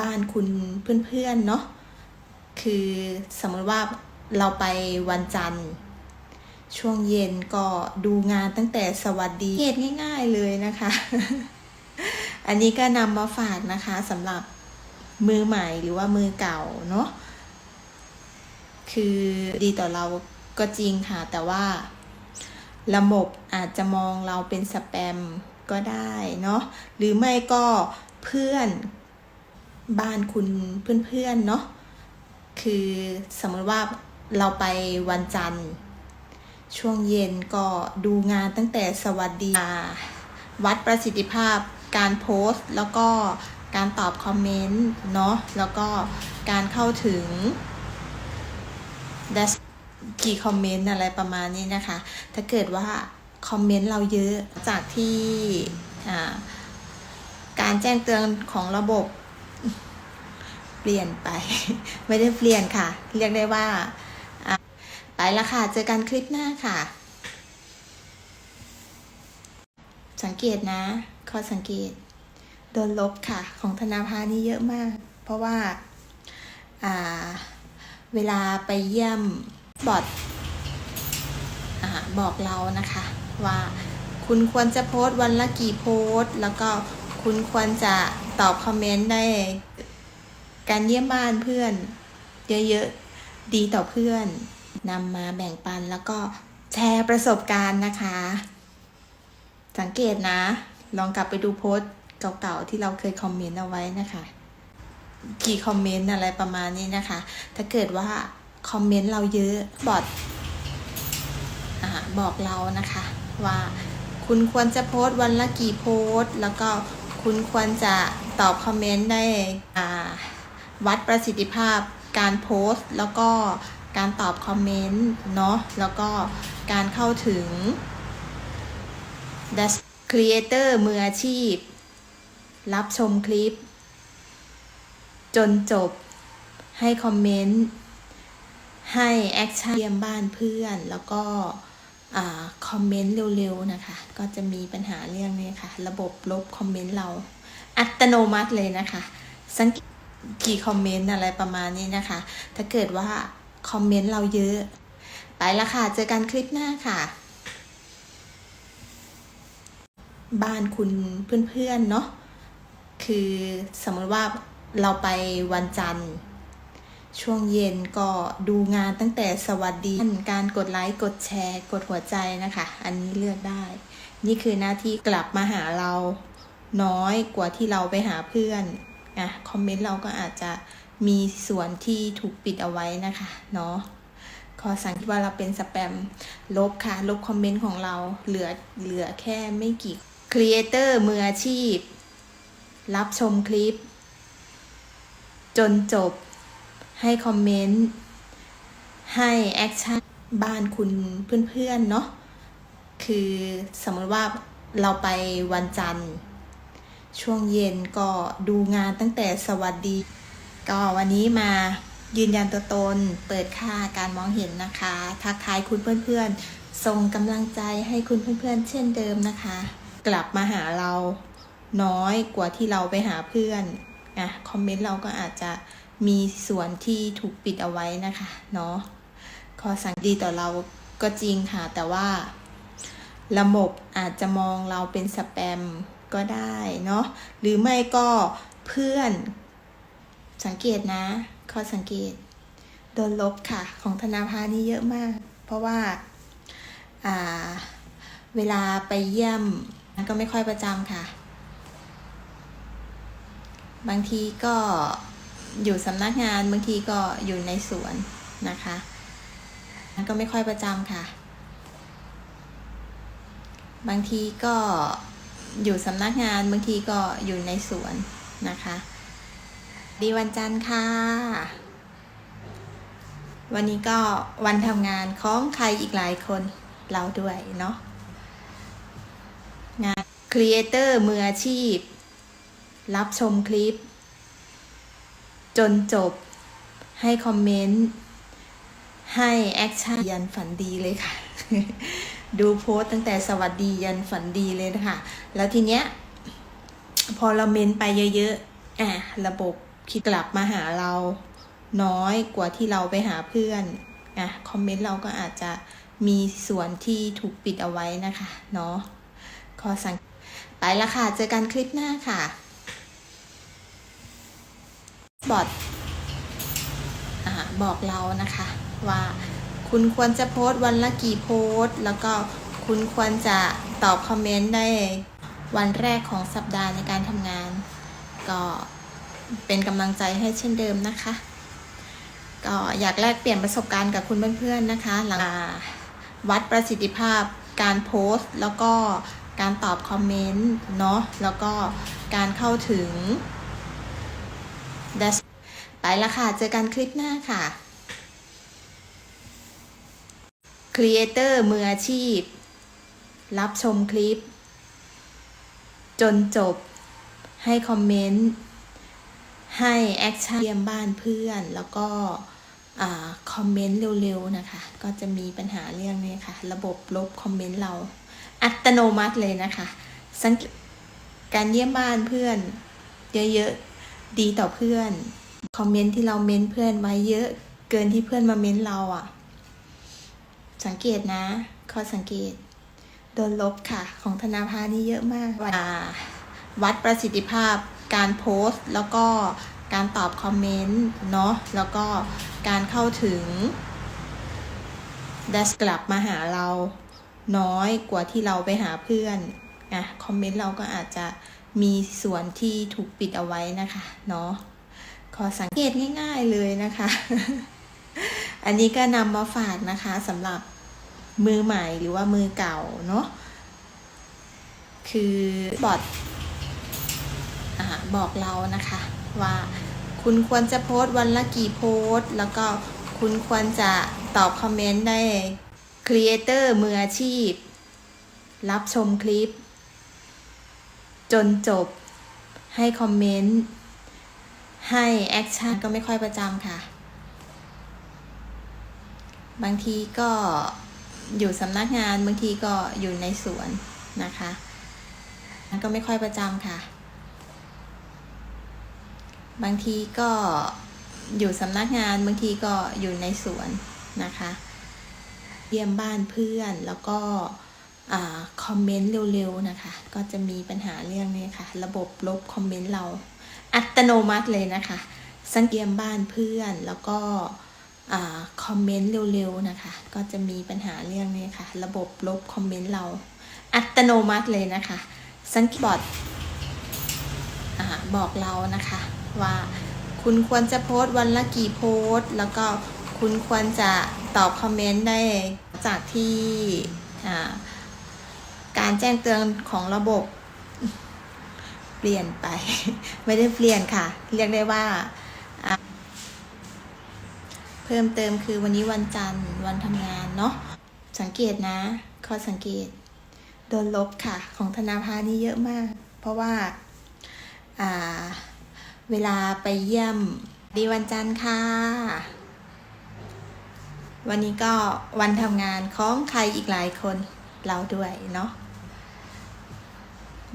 บ้านคุณเพื่อนๆเนาะคือสมมติว่าเราไปวันจันทร์ ช่วงเย็นก็ดูงานตั้งแต่สวัสดีเหตุง่ายๆเลยนะคะ อันนี้ก็นำมาฝากนะคะสำหรับมือใหม่หรือว่ามือเก่าเนาะคือดีต่อเราก็จริงค่ะ แต่ว่าระบบอาจจะมองเราเป็นสแปมก็ได้เนาะหรือไม่ก็เพื่อน บ้านคุณเพื่อนๆเนาะคือสมมติว่าเราไปวันจันทร์ ช่วงเย็นก็ดูงานตั้งแต่สวัสดีวัดประสิทธิภาพการโพสต์ แล้วก็การตอบคอมเมนต์เนาะแล้วก็การเข้าถึงดัชกี่คอมเมนต์อะไรประมาณนี้นะคะ ถ้าเกิดว่าคอมเมนต์เราเยอะจากที่การแจ้งเตือนของระบบ เปลี่ยนไป ไม่ได้เปลี่ยนค่ะ เรียกได้ว่า ไปละค่ะ เจอกันคลิปหน้าค่ะ สังเกตนะข้อสังเกต โดนลบค่ะ ของธนาภานี่เยอะมาก เพราะว่าอ่าเวลาไปเยี่ยมบอทบอกเรานะคะว่าคุณควรจะโพสต์วันละกี่โพสต์ แล้วก็คุณควรจะตอบคอมเมนต์ได้ การเยี่ยมบ้านเพื่อนเยอะๆ ดีต่อเพื่อนนำมาแบ่งปันแล้วก็แชร์ประสบการณ์นะคะ สังเกตนะ ลองกลับไปดูโพสต์เก่าๆ ที่เราเคยคอมเมนต์เอาไว้นะคะกี่คอมเมนต์อะไรประมาณนี้นะคะ ถ้าเกิดว่าคอมเมนต์เราเยอะบอทอบอกเรานะคะว่าคุณควรจะโพสต์วันละกี่โพสต์ แล้วก็คุณควรจะตอบคอมเมนต์ได้อ่า วัดประสิทธิภาพการโพสต์ แล้วก็การตอบคอมเมนต์เนาะแล้วก็การเข้าถึงดัชครีเอเตอร์มืออาชีพ รับชมคลิป จนจบให้คอมเมนต์ให้แอคชั่นเยี่ยมบ้านเพื่อน แล้วก็อคอมเมนต์เร็วๆนะคะ ก็จะมีปัญหาเรื่องนี้ค่ะ ระบบลบคอมเมนต์เราอัตโนมัติเลยนะคะ สังเกต กี่คอมเมนต์อะไรประมาณนี้นะคะ ถ้าเกิดว่าคอมเมนต์เราเยอะ ไปละค่ะ เจอกันคลิปหน้าค่ะ บ้านคุณเพื่อนๆเนาะคือสมมติว่าเราไปวันจันทร์ ช่วงเย็นก็ดูงานตั้งแต่สวัสดี การกดไลค์ กดแชร์ กดหัวใจนะคะ อันนี้เลือกได้ นี่คือหน้าที่กลับมาหาเราน้อยกว่าที่เราไปหาเพื่อน อะคอมเมนต์เราก็อาจจะมีส่วนที่ถูกปิดเอาไว้นะคะเนาะขอสั่งที่ว่าเราเป็นสแปมลบค่ะ ลบคอมเมนต์ของเราเหลือเหลือแค่ไม่กี่ครีเอเตอร์มืออาชีพ รับชมคลิป จนจบให้คอมเมนต์ให้แอคชั่นบ้านคุณเพื่อนๆเนาะคือสมมติว่าเราไปวันจันทร์ ช่วงเย็นก็ดูงานตั้งแต่สวัสดี ก็วันนี้มายืนยันตัวตน เปิดค่าการมองเห็นนะคะ ทักทายคุณเพื่อนๆ ส่งกำลังใจให้คุณเพื่อนๆ เช่นเดิมนะคะ กลับมาหาเราน้อยกว่าที่เราไปหาเพื่อนอะคอมเมนต์เราก็อาจจะมีส่วนที่ถูกปิดเอาไว้นะคะเนาะขอสั่งดีต่อเราก็จริงค่ะ แต่ว่า ระบบอาจจะมองเราเป็นสแปม ก็ได้เนาะหรือไม่ก็เพื่อนสังเกตนะข้อสังเกต โดนลบค่ะ ของธนาภานี่เยอะมาก เพราะว่าอ่าเวลาไปเยี่ยมก็ไม่ค่อยประจำค่ะ บางทีก็อยู่สำนักงานบางทีก็อยู่ในสวนนะคะก็ไม่ค่อยประจำค่ะ บางทีก็ อยู่สำนักงานบางทีก็อยู่ในสวนนะคะ ดีวันจันทร์ค่ะ วันนี้ก็วันทำงานของใครอีกหลายคนเราด้วยเนาะงานครีเอเตอร์มืออาชีพ รับชมคลิป จนจบให้คอมเมนต์ ให้แอคชั่นยันฝันดีเลยค่ะ ดูโพสต์ตั้งแต่สวัสดียันฝันดีเลยนะคะ แล้วทีเนี้ยพอเราเมนไปเยอะๆอะระบบคิดกลับมาหาเราน้อยกว่าที่เราไปหาเพื่อนอะคอมเมนต์เราก็อาจจะมีส่วนที่ถูกปิดเอาไว้นะคะเนาะขอสังไปละค่ะ เจอกันคลิปหน้าค่ะบอทอ่าบอกเรานะคะว่าคุณควรจะโพสต์วันละกี่โพสต์ แล้วก็คุณควรจะตอบคอมเมนต์ได้ วันแรกของสัปดาห์ในการทำงาน ก็เป็นกำลังใจให้เช่นเดิมนะคะ ก็อยากแลกเปลี่ยนประสบการณ์กับคุณเพื่อนๆนะคะหลังวัดประสิทธิภาพการโพสต์ แล้วก็การตอบคอมเมนต์เนาะแล้วก็การเข้าถึงไปละค่ะ เจอกันคลิปหน้าค่ะครีเอเตอร์มืออาชีพ รับชมคลิป จนจบ ให้คอมเมนต์ ให้แอคชั่นเยี่ยมบ้านเพื่อน แล้วก็คอมเมนต์เร็วๆนะคะ ก็จะมีปัญหาเรื่องนี้ค่ะ ระบบลบคอมเมนต์เราอัตโนมัติเลยนะคะ สังเกตการเยี่ยมบ้านเพื่อน เยอะๆ ดีต่อเพื่อน คอมเมนต์ที่เราเม้นเพื่อนไว้เยอะเกินที่เพื่อนมาเม้นเราอะ่ะ สังเกตนะ ข้อสังเกต โดนลบค่ะ ของธนาภานี่เยอะมากอ่าวัดประสิทธิภาพการโพสต์ แล้วก็การตอบคอมเมนต์เนาะแล้วก็การเข้าถึงดัชกลับมาหาเราน้อยกว่าที่เราไปหาเพื่อนอะคอมเมนต์เราก็อาจจะมีส่วนที่ถูกปิดเอาไว้นะคะเนาะขอสังเกตง่าย ๆเลยนะคะ อันนี้ก็นำมาฝากนะคะสำหรับ มือใหม่หรือว่ามือเก่าเนาะคือบอทบอกเรานะคะว่าคุณควรจะโพสต์วันละกี่โพสต์ แล้วก็คุณควรจะตอบคอมเมนต์ได้ครีเอเตอร์มืออาชีพ รับชมคลิป จนจบให้คอมเมนต์ ให้แอคชั่นก็ไม่ค่อยประจำค่ะ บางทีก็ อยู่สำนักงานบางทีก็อยู่ในสวนนะคะก็ไม่ค่อยประจำค่ะ บางทีก็อยู่สำนักงานบางทีก็อยู่ในสวนนะคะ เยี่ยมบ้านเพื่อนแล้วก็คอมเมนต์เร็วๆนะคะ ก็จะมีปัญหาเรื่องนี้ค่ะ ระบบลบคอมเมนต์เราอัตโนมัติเลยนะคะ สังเกตบ้านเพื่อนแล้วก็ อมเมนต์เร็วๆนะคะ ก็จะมีปัญหาเรื่องนี้ค่ะ ระบบลบคอมเมนต์เราอัตโนมัติเลยนะคะสังเกตบอทบอกเรานะคะ ว่าคุณควรจะโพสต์วันละกี่โพสต์ แล้วก็คุณควรจะตอบคอมเมนต์ได้จากที่การแจ้งเตือนของระบบ เปลี่ยนไป ไม่ได้เปลี่ยนค่ะ เรียกได้ว่า พิ่มเติมคือวันนี้วันจันทร์วันทำงานเนาะสังเกตนะข้อสังเกต โดนลบค่ะ ของธนาภานี่เยอะมาก เพราะว่า เวลาไปเยี่ยมดีวันจันทร์ค่ะ วันนี้ก็วันทำงานของใครอีกหลายคนเราด้วยเนาะ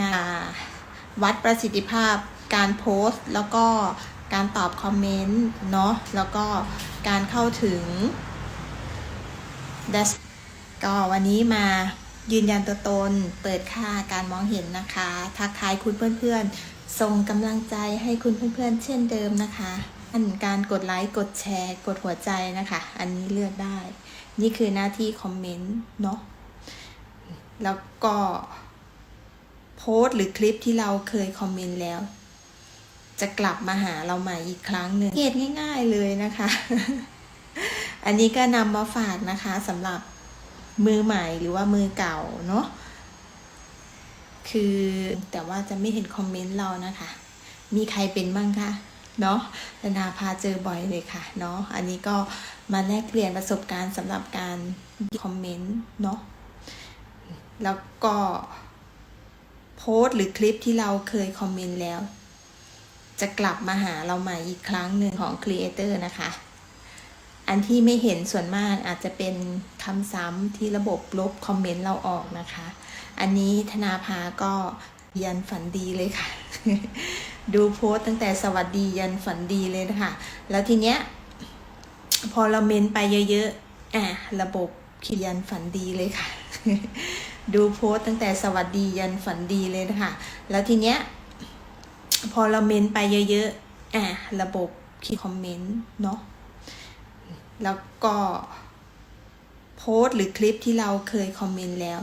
งานวัดประสิทธิภาพการโพสต์แล้วก็ การตอบคอมเมนต์เนาะแล้วก็การเข้าถึง Dash ก็วันนี้มายืนยันตัวตน เปิดค่าการมองเห็นนะคะ ทักทายคุณเพื่อนๆ ส่งกำลังใจให้คุณเพื่อนๆ เช่นเดิมนะคะอันการกดไลค์กดแชร์ กดหัวใจนะคะ อันนี้เลือกได้ นี่คือหน้าที่คอมเมนต์เนาะแล้วก็โพสต์หรือคลิปที่เราเคยคอมเมนต์แล้ว จะกลับมาหาเราใหม่อีกครั้งหนึ่งเกตง่าย ๆเลยนะคะ อันนี้ก็นำมาฝากนะคะสำหรับมือใหม่หรือว่ามือเก่าเนาะคือแต่ว่าจะไม่เห็นคอมเมนต์เรานะคะ มีใครเป็นบ้างคะเนาะธนาพาเจอบ่อยเลยค่ะเนาะอันนี้ก็มาแลกเปลี่ยนประสบการณ์สำหรับการคอมเมนต์เนาะแล้วก็โพสต์หรือคลิปที่เราเคยคอมเมนต์แล้ว จะกลับมาหาเราใหม่อีกครั้งหนึ่งของครีเอเตอร์นะคะ อันที่ไม่เห็นส่วนมากอาจจะเป็นคำซ้ำที่ระบบลบคอมเมนต์เราออกนะคะ อันนี้ธนาภาก็ยันฝันดีเลยค่ะ ดูโพสต์ตั้งแต่สวัสดียันฝันดีเลยนะคะ แล้วทีเนี้ย พอเราเมนไปเยอะๆอะระบบคิดยันฝันดีเลยค่ะ ดูโพสต์ตั้งแต่สวัสดียันฝันดีเลยนะคะ แล้วทีเนี้ย พอเราเมนไปเยอะๆ อะระบบคิดคอมเมนต์เนาะ แล้วก็โพสต์หรือคลิปที่เราเคยคอมเมนต์แล้ว